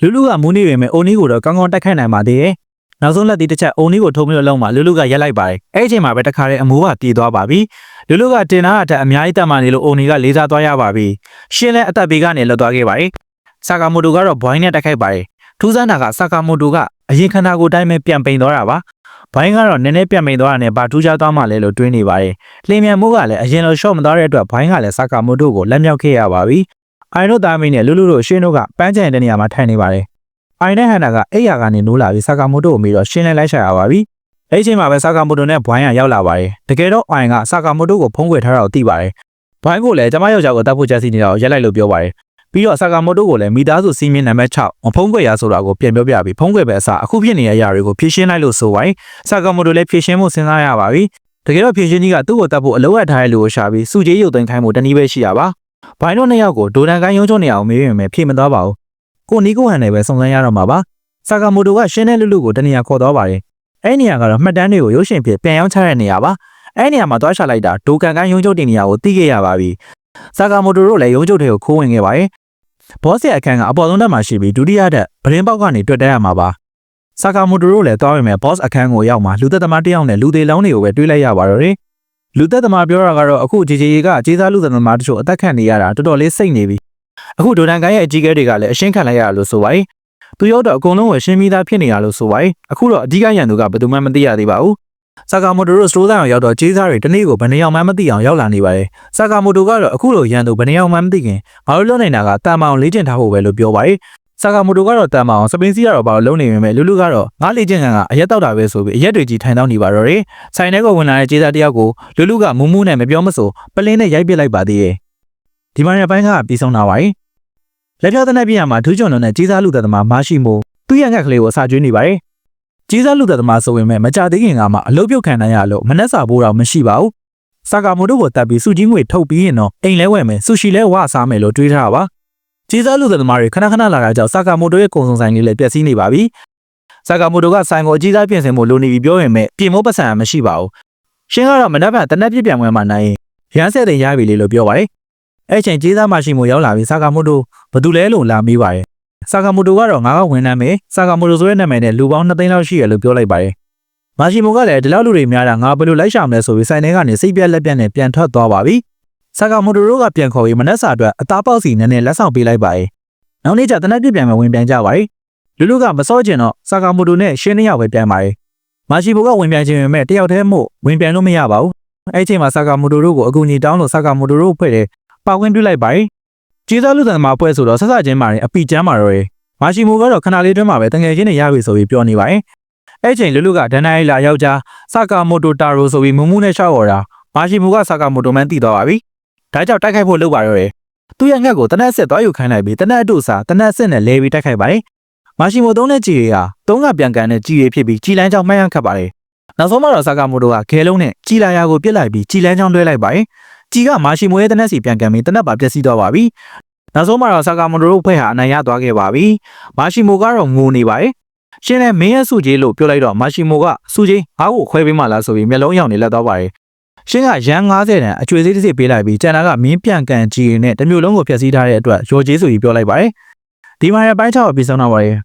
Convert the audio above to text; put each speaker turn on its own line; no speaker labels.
လူလူကမူးနေပေမဲ့အိုနီကိုတော့ကောင်းကောင်းတိုက်ခိုက်နိုင်ပါသေးတယ်နောက်ဆုံးလက်သေးတစ်ချက်အိုနီကိုထုံးပြီးတော့လုံးမှာလူလူကရက်လိုက်ပါတယ်အဲ့ဒီအချိန်မှာပဲတခါတည်းအမိုးကတီးသွားပါပြီလူလူကတင်ထားတဲ့အထက်အများကြီးတက်မှနေလို့အိုနီကလေးစားသွားရပါပြီရှင်းလဲအသက်ဘေးကနေလွတ်သွားခဲ့ပါတယ်ဆာကာမိုတိုကတော့ဘွိုင်းနဲ့တိုက်ခိုက်ပါတယ်ထူးဆန်းတာကဆာကာမိုတိုကအရင်ခန္ဓာကိုယ်တိုင်းပဲပြန်ပိန်သွားတာပါဘိုင်းကတော့နည်းနည်းပြန်ပိန်သွားတာနဲ့ဘာထူးခြားသွားမှလဲလို့တွေးနေပါတယ်လင်းမြန်မိုးကလည်းအရင်လိုရှော့မသွားတဲ့အတွက်ဘိုင်းကလည်းဆာကာမိုတိုကိုလက်မြောက်ခဲ့ရပါပြီ အိုင်တို့သားမင်းနဲ့လူလူတို့ရှင်းတို့ကပန်းချန်တဲ့နေရာမှာထိုင်နေပါတယ်အိုင်နဲ့ဟန်နာကအိယာကနေနိုးလာပြီးဆာကာမိုတိုကိုမိတော့ရှင်းလင်းလိုက်ရှာရပါပြီ။အဲ့ဒီအချိန်မှာပဲဆာကာမိုတိုနဲ့ဘွိုင်းရရောက်လာပါတယ်။တကယ်တော့အိုင်ကဆာကာမိုတိုကိုဖုံးကွယ်ထားတာကိုသိပါတယ်။ဘွိုင်းကလည်းကျမယောက်ျားကိုတတ်ဖို့ကြက်စီနေတာကိုရက်လိုက်လို့ပြောပါတယ်။ပြီးတော့ဆာကာမိုတိုကိုလည်းမိသားစုစီးမင်းနံပါတ်6မဖုံးကွယ်ရဆိုတာကိုပြန်ပြောပြပြီးဖုံးကွယ်ပဲအစားအခုဖြစ်နေတဲ့အရာတွေကိုဖြည့်ရှင်းလိုက်လို့ဆိုပါတယ်။ဆာကာမိုတိုလည်းဖြည့်ရှင်းဖို့စဉ်းစားရပါပြီ။တကယ်တော့ဖြည့်ရှင်းကြီးကသူ့ကိုတတ်ဖို့အလုံးအပ်ထားတဲ့လူကိုရှာပြီးစုကြီးရုပ်သိမ်းခိုင်းမှုတနည်းပဲရှိရပါ။ ဘိုင်းတို့နှစ်ယောက်ကိုဒိုဒန်ကိုင်းရုံးချုံနေအောင်မေးရင်ပဲဖြည့်မသွားပါဘူး။ကိုနီကိုဟန်နဲ့ပဲစုံစမ်းရတော့မှာပါ။ဆာကာမိုတိုကရှင်းတဲ့လူလူကိုတနေရာခေါ်သွားပါတယ်။အဲ့ဒီနေရာကတော့မှတ်တမ်းတွေကိုရုပ်ရှင်ဖြစ်ပြန်ရောက်ချတဲ့နေရာပါ။အဲ့ဒီနေရာမှာသွားချလိုက်တာဒိုကန်ကန်ရုံးချုပ်တင်နေရာကိုသိခဲ့ရပါပြီ။ဆာကာမိုတိုတို့လည်းရုံးချုပ်တွေကိုခိုးဝင်ခဲ့ပါတယ်။ဘော့စ်ရဲ့အခန်းကအပေါ်ဆုံးတက်မှာရှိပြီးဒုတိယတက်ဗရင်ပေါက်ကနေတွေ့တက်ရမှာပါ။ဆာကာမိုတိုတို့လည်းသွားဝင်မဲ့ဘော့စ်အခန်းကိုရောက်မှလူသက်သမားတစ်ယောက်နဲ့လူသေးလောင်းတွေကိုပဲတွေးလိုက်ရပါတော့တယ်။ လူသက်သမားပြောတာကတော့အခုဂျေဂျေကကြေးစားလူသက်သမားတို့အသက်ခံနေရတာတော်တော်လေးစိတ်နေပြီ။အခုဒိုဒန်ကန်ရဲ့အကြီးကဲတွေကလည်းအရှင်းခံလိုက်ရလို့ဆိုပါတယ်။သူရောက်တော့အကုန်လုံးကိုရှင်းပြီးသားဖြစ်နေရလို့ဆိုပါရင်အခုတော့အဓိကရန်သူကဘယ်သူမှမသိရသေးပါဘူးဆာကာမိုတိုတို့စတိုးဆိုင်အောင်ရောက်တော့ဂျေးစားတွေတနေ့ကိုဘယ်နှယောက်မှမသိအောင်ရောက်လာနေပါတယ်ဆာကာမိုတိုကတော့အခုလိုရန်သူဘယ်နှယောက်မှမသိခင်ဘာလို့လုပ်နေတာကတာမအောင်လေ့ကျင့်ထားဖို့ပဲလို့ပြောပါတယ် ဆာကာမိုတိုကတော့တာမအောင်စပင်းစီကတော့ဘာလို့လုံးနေပေမဲ့လူလူကတော့ငါလေ့ကျင့်ခံကအရက်တောက်တာပဲဆိုပြီးအရက်တွေကြီးထိုင်တောင်းနေပါတော့တယ်ဆိုင်ထဲကိုဝင်လာတဲ့ဂျေးစားတယောက်ကိုလူလူကမူးမူးနဲ့မပြောမဆိုပလင်းနဲ့ရိုက်ပစ်လိုက်ပါသေးတယ်ဒီမှာရပိုင်းကပြီးဆုံးတာပါရင်လက်ဖြောသနက်ပြရမှာဒူးကျွန်တော်နဲ့ဂျေးစားလူသက်သမားမရှိမို့သူ့ရငက်ကလေးကိုအစာကျွေးနေပါတယ်။ကြီးစားလူသက်သမားဆိုပေမဲ့မကြသေးခင်ကမှအလုပ်ပြုတ်ခံနိုင်ရလို့မနှက်စာဖို့တော့မရှိပါဘူး။ဆာကာမိုတိုကိုတပ်ပြီးစုကြီးငွေထုတ်ပြီးရင်တော့အိမ်လဲဝယ်မယ်ဆူရှီလဲဝါစားမယ်လို့တွေးထားတာပါ။ ကြီးစားလူသက်သမားတွေခဏခဏလာတာကြောင့်ဆာကာမိုတိုရဲ့ကုံစုံဆိုင်လေးလည်းပျက်စီးနေပါပြီ။ဆာကာမိုတိုကဆိုင်ကိုအကြီးစားပြင်ဆင်ဖို့လိုနေပြီပြောရင်မဲ့ပြင်မိုးပတ်စံမရှိပါဘူး။ရှင်းကတော့မနှက်ဖက်တနက်ပြစ်ပြန်ဝင်မှနိုင်ရင်ရမ်းဆက်တဲ့ရပြီလေလို့ပြောပါတယ်။အဲ့ချိန်ကြီးစားမရှိမိုရောက်လာပြီးဆာကာမိုတိုဘာတူလဲလို့လာမေးပါတယ်ဆာကာမိုတိုကတော့ငါကဝင်နှမ်းမယ်ဆာကာမိုတိုဆိုတဲ့နာမည်နဲ့လူပေါင်း2သိန်းလောက်ရှိရလို့ပြောလိုက်ပါတယ်။မာရှီမိုကလည်းဒီလောက်လူတွေများတာငါဘယ်လိုလိုက်ရှာမလဲဆိုပြီးဆိုင်ထဲကနေစိတ်ပြက်လက်ပြက်နဲ့ပြန်ထွက်သွားပါပြီ။ ဆာကာမိုတိုတို့ကပြန်ခေါ်ပြီးမနက်စာအတွက်အသားပေါက်စီနည်းနည်းလက်ဆောင်ပေးလိုက်ပါတယ်။နောက်နေ့ကျတနက်ပြစ်ပြန်မယ်ဝင်ပြန်ကြပါတယ်။လူလူကမစောကျင်တော့ဆာကာမိုတိုနဲ့ရှင်းနှစ်ယောက်ပဲပြန်ပါတယ်။မာရှီမိုကဝင်ပြန်ခြင်းပေမဲ့တယောက်တည်းမို့ဝင်ပြန်လို့မရပါဘူး။အဲ့ဒီအချိန်မှာဆာကာမိုတိုတို့ကိုအကူအညီတောင်းလို့ဆာကာမိုတိုတို့ဖွဲ့တယ်ပါဝင်ပြလိုက်ပါတယ်။ကျေးဇူးလူသမားပွဲဆိုတော့ဆက်စချင်းမာရင်အပီကျမ်းမာတော့ရယ်မာရှီမိုကတော့ခဏလေးတွင်းမှာပဲတငယ်ချင်းတွေရပြီဆိုပြီးပြောနေပါတယ်။အဲ့ချိန်လူလူကဒန်နိုင်လာယောက်ျားဆာကာမိုတိုတာရိုဆိုပြီးမူမူနဲ့ရှောက်ော်တာမာရှီမိုကဆာကာမိုတိုမန်တည်သွားပါပြီ။ ဒါကြောင့်တိုက်ခိုက်ဖို့လုပ်ပါတော့တယ်။သူ့ရဲ့ငှက်ကိုတနက်ဆက်သွားယူခိုင်းလိုက်ပြီးတနက်အတုစာတနက်ဆက်နဲ့လဲပြီးတိုက်ခိုက်ပါတယ်။မာရှီမိုသုံးတဲ့ကြည်တွေဟာသုံးကပြန်ကန်တဲ့ကြည်တွေဖြစ်ပြီးကြည်လန်းချောင်းမှန်းရခတ်ပါတယ်။နောက်ဆုံးမှာတော့ဆာကာမိုတိုကခဲလုံးနဲ့ကြည်လာရာကိုပြစ်လိုက်ပြီးကြည်လန်းချောင်းတွဲလိုက်ပါတယ်။ကြည်ကမာရှီမိုရဲ့တနက်စီပြန်ကန်ပြီးတနက်ပါပျက်စီးသွားပါပြီ။နောက်ဆုံးမှာတော့ဆာကာမိုတိုတို့ဖွဲ့ဟာအနိုင်ရသွားခဲ့ပါပြီ။မာရှီမိုကတော့ငိုနေပါတယ်။ရှင်းလဲမင်းရဲ့စုကြီးလို့ပြောလိုက်တော့မာရှီမိုကစုကြီးငါ့ကိုခွဲပေးမှလားဆိုပြီးမျက်လုံးရောင်နေလက်သွားပါတယ်။ ရှင်းကရန်90တန်အကျွေးသေးတစ်စိပေးလိုက်ပြီးကျန်တာကမင်းပြန်ကန်ကြီးနဲ့တစ်မျိုးလုံးကိုဖျက်ဆီးထားတဲ့အတွက်ရော်ကြီးဆိုပြီးပြောလိုက်ပါတယ်။ဒီမှာရပိုင်း6ကိုပြီးဆုံးတော့ပါတယ်